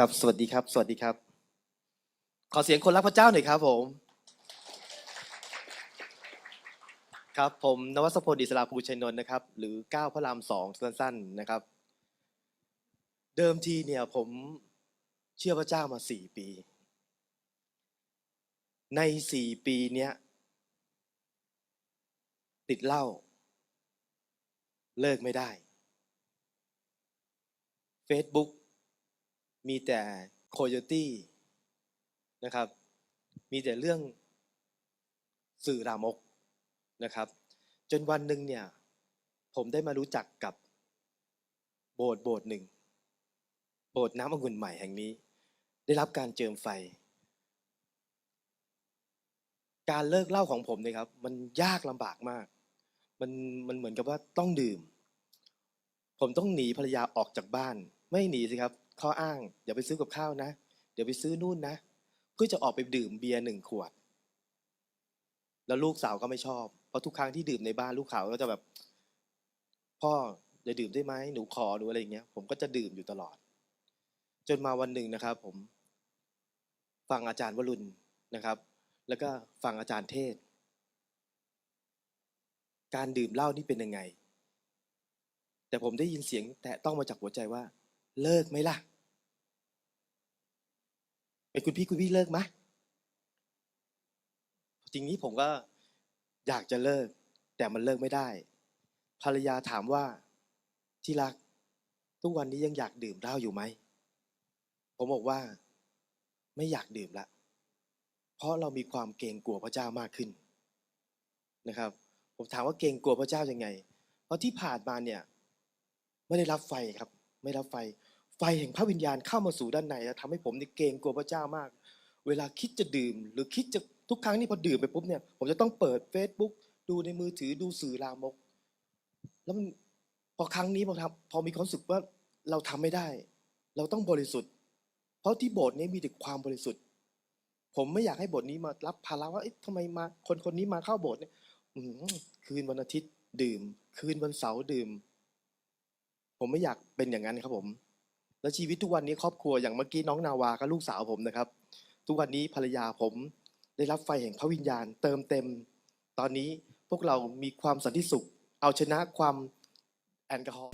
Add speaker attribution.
Speaker 1: ครับ สวัสดีครับ สวัสดีครับ ขอเสียงคนรักพระเจ้าหน่อยครับผม ครับ ผมนวัสพลอิสระภูชัยนนท์นะครับ หรือก้าวพระรามสองสั้น ๆ นะครับ เดิมทีเนี่ยผมเชื่อพระเจ้ามาสี่ปี ในสี่ปีเนี้ยติดเหล้าเลิกไม่ได้ Facebook มีแต่โคโยตี้นะครับ มีแต่เรื่องสื่อรามกนะครับ จนวันหนึ่งเนี่ย ผมได้มารู้จักกับโบสถ์โบสถ์หนึ่ง โบสถ์น้ำองุ่นใหม่แห่งนี้ ได้รับการเจิมไฟ การเลิกเหล้าของผมเนี่ยครับ มันยากลำบากมาก มันมันเหมือนกับว่าต้องดื่ม ผมต้องหนีภรรยาออกจากบ้าน ไม่หนีสิครับ ข้ออ้างเดี๋ยวไปซื้อกับข้าวนะ เดี๋ยวไปซื้อนู่นนะ เพื่อจะออกไปดื่มเบียร์หนึ่งขวด แล้วลูกสาวก็ไม่ชอบ เพราะทุกครั้งที่ดื่มในบ้านลูกสาวก็จะแบบ พ่ออย่าดื่มได้ไหมหนูขอหนูอะไรอย่างเงี้ย ผมก็จะดื่มอยู่ตลอด จนมาวันหนึ่งนะครับ ผมฟังอาจารย์วรุณนะครับ แล้วก็ฟังอาจารย์เทศ การดื่มเหล้านี่เป็นยังไง แต่ผมได้ยินเสียง แตะต้องมาจากหัวใจว่า เลิกไหมล่ะ เป็นคุณพี่คุณพี่เลิกไหมจริงนี้ผมก็อยากจะเลิก แต่มันเลิกไม่ได้ ภรรยาถามว่าที่รัก ทุกวันนี้ยังอยากดื่มเหล้าอยู่ไหม ผมบอกว่า ไม่อยากดื่มละ เพราะเรามีความเกรงกลัวพระเจ้ามากขึ้นนะครับ ผมถามว่าเกรงกลัวพระเจ้ายังไง เพราะที่ผ่านมาเนี่ย ไม่ได้รับไฟครับ ไม่รับไฟ ไฟแห่งพระวิญญาณเข้ามาสู่ด้านในแล้วทำให้ผมนี่เกรงกลัวพระเจ้ามาก เวลาคิดจะดื่ม หรือคิดจะทุกครั้งที่พอดื่มไปปุ๊บเนี่ยผมจะต้องเปิด Facebook ดูในมือถือดูสื่อลามก แล้วมันพอครั้งนี้พอทำพอมีความรู้สึกว่าเราทำไม่ได้ เราต้องบริสุทธิ์ เพราะที่โบสถ์นี้มีแต่ความบริสุทธิ์ ผมไม่อยากให้โบสถ์นี้มารับภาระว่าเอ๊ะทำไมมาคนคนนี้มาเข้าโบสถ์เนี่ยคืนวันอาทิตย์ดื่ม คืนวันเสาร์ดื่ม ผมไม่อยากเป็นอย่างนั้นครับผม แล้วชีวิตทุกวันนี้ครอบครัวอย่างเมื่อกี้น้องนาวากับลูกสาวผมนะครับ ทุกวันนี้ภรรยาผมได้รับไฟแห่งพระวิญญาณ เติมเต็ม ตอนนี้พวกเรามีความสันติสุข เอาชนะความแอลกอฮอล์